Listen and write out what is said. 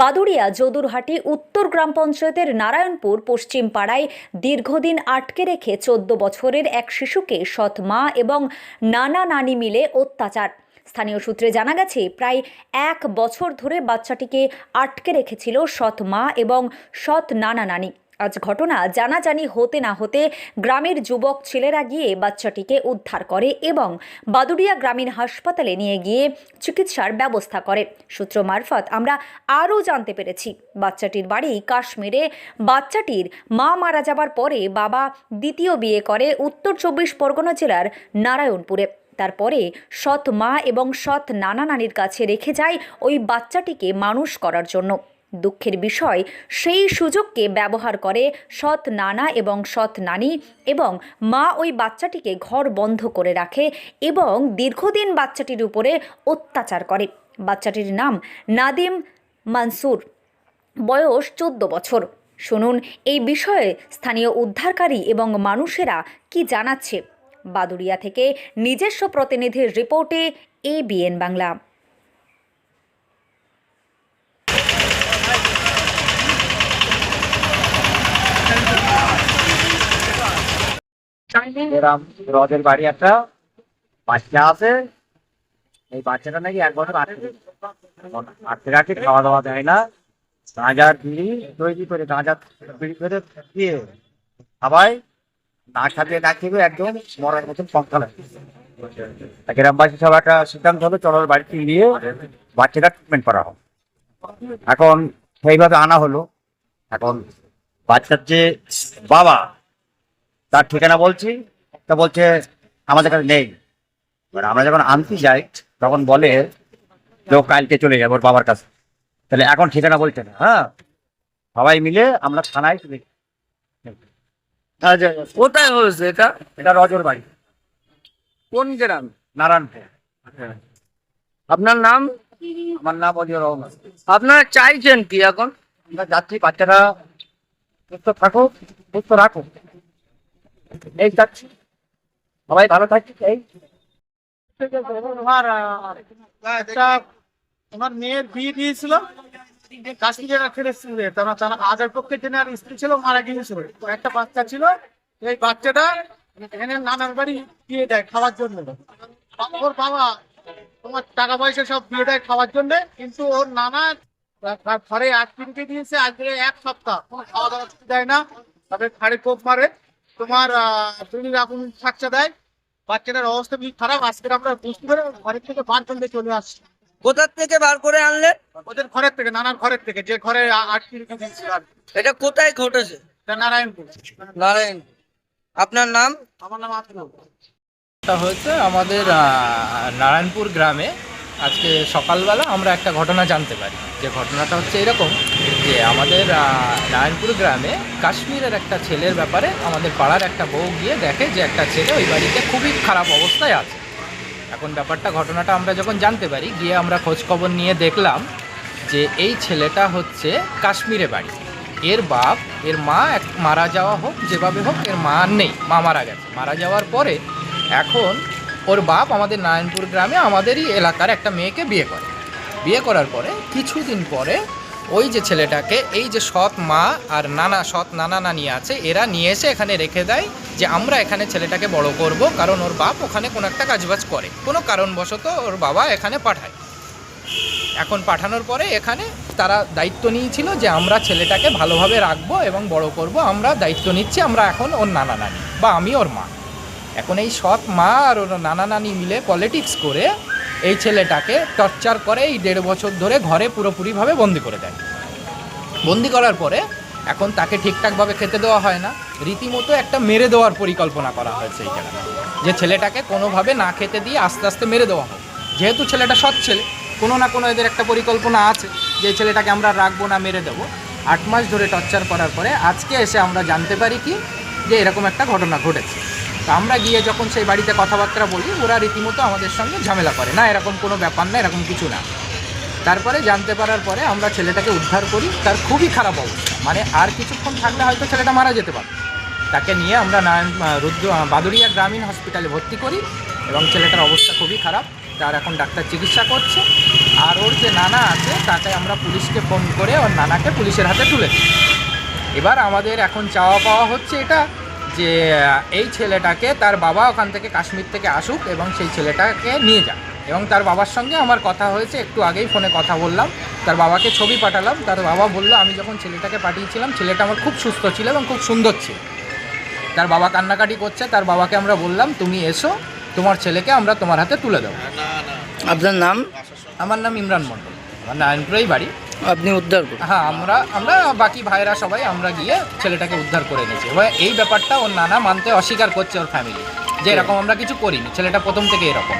বাদুড়িয়া যদুরহাটি উত্তর গ্রাম পঞ্চায়েতের নারায়ণপুর পশ্চিম পাড়ায় দীর্ঘদিন আটকে রেখে চোদ্দ বছরের এক শিশুকে সৎ মা এবং নানা নানি মিলে অত্যাচার। স্থানীয় সূত্রে জানা গেছে, প্রায় এক বছর ধরে বাচ্চাটিকে আটকে রেখেছিল সৎ মা এবং সৎ নানা নানি। আজ ঘটনা জানাজানি হতে না হতে গ্রামের যুবক ছেলেরা গিয়ে বাচ্চাটিকে উদ্ধার করে এবং বাদুড়িয়া গ্রামীণ হাসপাতালে নিয়ে গিয়ে চিকিৎসার ব্যবস্থা করে। সূত্র মারফত আমরা আরও জানতে পেরেছি, বাচ্চাটির বাড়ি কাশ্মীরে। বাচ্চাটির মা মারা যাবার পরে বাবা দ্বিতীয় বিয়ে করে উত্তর চব্বিশ পরগনা জেলার নারায়ণপুরে। তারপরে সৎ মা এবং সৎ নানা নানির কাছে রেখে যায় ওই বাচ্চাটিকে মানুষ করার জন্য। দুঃখের বিষয়, সেই সুযোগকে ব্যবহার করে সৎ নানা এবং সৎ নানি এবং মা ওই বাচ্চাটিকে ঘর বন্ধ করে রাখে এবং দীর্ঘদিন বাচ্চাটির উপরে অত্যাচার করে। বাচ্চাটির নাম নাদিম মানসুর। বয়স চোদ্দ বছর। শুনুন, এই বিষয়ে স্থানীয় উদ্ধারকারী এবং মানুষেরা কি জানাচ্ছে? বাদুড়িয়া থেকে নিজস্ব প্রতিনিধির রিপোর্টে এবিএন বাংলা। এরম রদের বাড়ি একটা বাচ্চা আছে। এই বাচ্চাটা নাকি এক বছর আটকে আটকে রাখে খাওয়া দাওয়া দেয় না। গাঁজার বিড়ি তৈরি করে, গাঁজা বিড়ি করে দিয়ে সবাই না খাতে না খেয়ে একদম মরার মতন পঙ্কা লাগে। গ্রামবাসী সব একটা সিদ্ধান্ত হলো, চলো ওর বাড়িতে নিয়ে বাচ্চাটা ট্রিটমেন্ট করা হোক। এখন সেইভাবে আনা হলো। এখন বাচ্চার যে বাবা তার ঠিকানা বলছি তা বলছে আমাদের কাছে নেই। এবার আমরা যখন আনতে যাই তখন বলে যে ও কালকে চলে যাবে ওর বাবার কাছে। তাহলে এখন ঠিকানা বলছে না হ্যাঁ? সবাই মিলে আমরা থানায়। আচ্ছা কোথায় হয়েছে এটা? এটা রজর বাড়ি। কোন গ্রাম? নারায়ণপুর। আপনার নাম? আমার নাম অজিয় রহমান। আপনারা চাইছেন কি এখন? আমরা যাচ্ছি বাচ্চারা সুস্থ থাকুক সুস্থ রাখুক। এই যাচ্ছি। সবাই ভালো থাকছি এই। তোমার বিয়ে দিয়েছিল খাওয়ার জন্য। তোমার টাকা পয়সা সব খাওয়ার জন্য, কিন্তু ওর নানা ঘরে কিনতে দিয়েছে, আজকে এক সপ্তাহ। কোনো খাওয়া দাওয়া দেয় না তারপরে ঘাড়ে কোপ মারে। তোমার তুমি রকম থাকছে দেয় বাচ্চাটার অবস্থা খুবই খারাপ। আজকে আমরা বুঝতে পারে ঘরের থেকে বার করতে চলে আসছি। কোথার থেকে বার করে আনলে? ওদের ঘরের থেকে নানার ঘরের থেকে যে ঘরে আটকে রেখে দিয়েছিল এটা কোথায় ঘটেছে? এটা নারায়ণপুর। আপনার নাম? আমার নাম এটা হয়েছে আমাদের নারায়ণপুর গ্রামে। আজকে সকালবেলা আমরা একটা ঘটনা জানতে পারি। যে ঘটনাটা হচ্ছে এরকম যে আমাদের নারায়ণপুর গ্রামে কাশ্মীরের একটা ছেলের ব্যাপারে আমাদের পাড়ার একটা বউ গিয়ে দেখে যে একটা ছেলে ওই বাড়িতে খুবই খারাপ অবস্থায় আছে। এখন ব্যাপারটা, ঘটনাটা আমরা যখন জানতে পারি, গিয়ে আমরা খোঁজখবর নিয়ে দেখলাম যে এই ছেলেটা হচ্ছে কাশ্মীরে বাড়ি। এর বাপ, এর মা এক, মারা যাওয়া হোক, যেভাবে হোক, এর মা নেই, মা মারা গেছে। মারা যাওয়ার পরে এখন ওর বাপ আমাদের নারায়ণপুর গ্রামে আমাদেরই এলাকার একটা মেয়েকে বিয়ে করে। বিয়ে করার পরে কিছুদিন পরে ওই যে ছেলেটাকে, এই যে সৎ মা আর নানা, সৎ নানা নানি আছে, এরা নিয়ে এসে এখানে রেখে দেয় যে আমরা এখানে ছেলেটাকে বড় করব, কারণ ওর বাপ ওখানে কোনো একটা কাজবাজ করে। কোনো কারণবশত ওর বাবা এখানে পাঠায়। এখন পাঠানোর পরে এখানে তারা দায়িত্ব নিয়েছিল যে আমরা ছেলেটাকে ভালোভাবে রাখব এবং বড় করব, আমরা দায়িত্ব নিচ্ছি, আমরা এখন ওর নানা নানি বা আমি ওর মা। এখন এই সৎ মা আর ওর নানা নানি মিলে পলিটিক্স করে এই ছেলেটাকে টর্চার করে এই দেড় বছর ধরে ঘরে পুরোপুরিভাবে বন্দি করে দেয়। বন্দি করার পরে এখন তাকে ঠিকঠাকভাবে খেতে দেওয়া হয় না। রীতিমতো একটা মেরে দেওয়ার পরিকল্পনা করা হয়েছে এই জায়গায় যে ছেলেটাকে কোনোভাবে না খেতে দিয়ে আস্তে আস্তে মেরে দেওয়া হোক। যেহেতু ছেলেটা সৎ ছেলে, কোনো না কোনো এদের একটা পরিকল্পনা আছে যে ছেলেটাকে আমরা রাখব না, মেরে দেবো। আট মাস ধরে টর্চার করার পরে আজকে এসে আমরা জানতে পারি কি? যে এরকম একটা ঘটনা ঘটেছে। তো আমরা গিয়ে যখন সেই বাড়িতে কথাবার্তা বলি ওরা রীতিমতো আমাদের সঙ্গে ঝামেলা করে। না এরকম কোনো ব্যাপার না এরকম কিছু না। তারপরে জানতে পারার পরে আমরা ছেলেটাকে উদ্ধার করি তার খুবই খারাপ অবস্থা। মানে আর কিছুক্ষণ থাকলে হয়তো ছেলেটা মারা যেতে পারে তাকে নিয়ে আমরা নারায়ণ রুদ্র আহ, বাদুড়িয়া গ্রামীণ হসপিটালে ভর্তি করি এবং ছেলেটার অবস্থা খুবই খারাপ। তার এখন ডাক্তার চিকিৎসা করছে। আর ওর যে নানা আছে তাকে আমরা পুলিশকে ফোন করে ওর নানাকে পুলিশের হাতে তুলে দিই। এবার আমাদের এখন চাওয়া পাওয়া হচ্ছে এটা। যে এই ছেলেটাকে তার বাবা ওখান থেকে কাশ্মীর থেকে আসুক এবং সেই ছেলেটাকে নিয়ে যাক। এবং তার বাবার সঙ্গে আমার কথা হয়েছে একটু আগেই ফোনে কথা বললাম। তার বাবাকে ছবি পাঠালাম। তার বাবা বলল আমি যখন ছেলেটাকে পাঠিয়েছিলাম ছেলেটা আমার খুব সুস্থ ছিল এবং খুব সুন্দর ছিল। তার বাবা কান্নাকাটি করছে তার বাবাকে আমরা বললাম তুমি এসো তোমার ছেলেকে আমরা তোমার হাতে তুলে দেবো। আপনার নাম? আমার নাম ইমরান মণ্ডল। আমার নারায়ণপুরেই বাড়ি। আপনি উদ্ধার হ্যাঁ আমরা আমরা, বাকি ভাইরা সবাই আমরা গিয়ে ছেলেটাকে উদ্ধার করে নিয়েছি এবার এই ব্যাপারটা ওর নানা মানতে অস্বীকার করছে ওর ফ্যামিলি যে এরকম আমরা কিছু করিনি, ছেলেটা প্রথম থেকে এরকম।